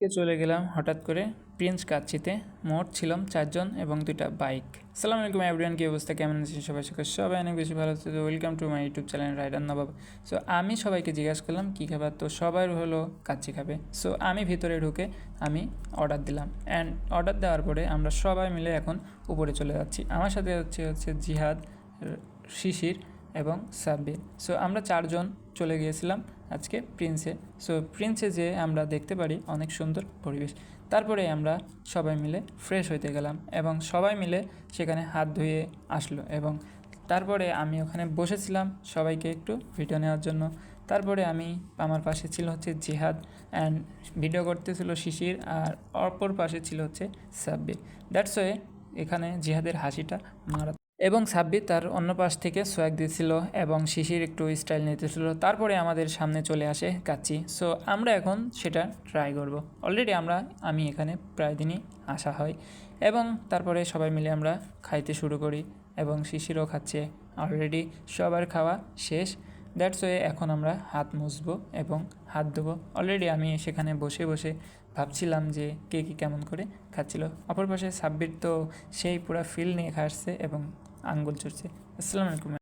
আজকে চলে গেলাম হঠাৎ করে প্রিন্স কাচ্ছিতে মোট ছিলাম চারজন এবং দুইটা বাইক। সালাম আলাইকুম এভরিওয়ান কি অবস্থা? কেমন আছেন সবাই? সবাই সবাই অনেক বেশি ভালো আছে welcome to my YouTube channel rider Nawab so আমি সবাইকে জিজ্ঞাসা করলাম, কী খাবার তো সবাই হলো, কাচ্চি খাবে। সো আমি ভিতরে ঢুকে আমি অর্ডার দিলাম। অ্যান্ড অর্ডার দেওয়ার পরে আমরা সবাই মিলে এখন উপরে চলে যাচ্ছি। আমার সাথে হচ্ছে হচ্ছে জিহাদ, শিশির এবং সাব্বির। সো আমরা চারজন চলে গিয়েছিলাম। আজকে প্রিন্সে সো প্রিন্সে যে আমরা দেখতে পারি অনেক সুন্দর পরিবেশ। তারপরে আমরা সবাই মিলে ফ্রেশ হইতে গেলাম এবং সবাই মিলে সেখানে হাত ধুয়ে আসলো এবং তারপরে আমি ওখানে বসেছিলাম সবাইকে একটু ভিডিও নেওয়ার জন্য। তারপরে আমি, আমার পাশে ছিল হচ্ছে জিহাদ অ্যান্ড ভিডিও করতেছিল শিশির আর অপর পাশে ছিল হচ্ছে সাব্বির। দ্যাটস ওয়ে এখানে জিহাদের হাসিটা মারা এবং সাব্বির তার অন্য পাশ থেকে সোয়াগ দিয়েছিল এবং শিশির একটু স্টাইল নিতেছিল। তারপরে আমাদের সামনে চলে আসে কাচ্চি। সো আমরা এখন সেটা ট্রাই করব। অলরেডি আমরা, আমি এখানে প্রায় দিনই আসা হয়। এবং তারপরে সবাই মিলে আমরা খাইতে শুরু করি এবং শিশিরও খাচ্ছে। অলরেডি সবার খাওয়া শেষ। দ্যাটস ওয়ে এখন আমরা হাত মুছবো এবং হাত ধোবো। অলরেডি আমি সেখানে বসে বসে ভাবছিলাম যে কে কী কেমন করে খাচ্ছিল। অপর পাশে সাব্বির তো সেই পুরো ফিল নিয়ে খাচ্ছে এবং আঙ্গুল চড়ছে। আসসালামু আলাইকুম।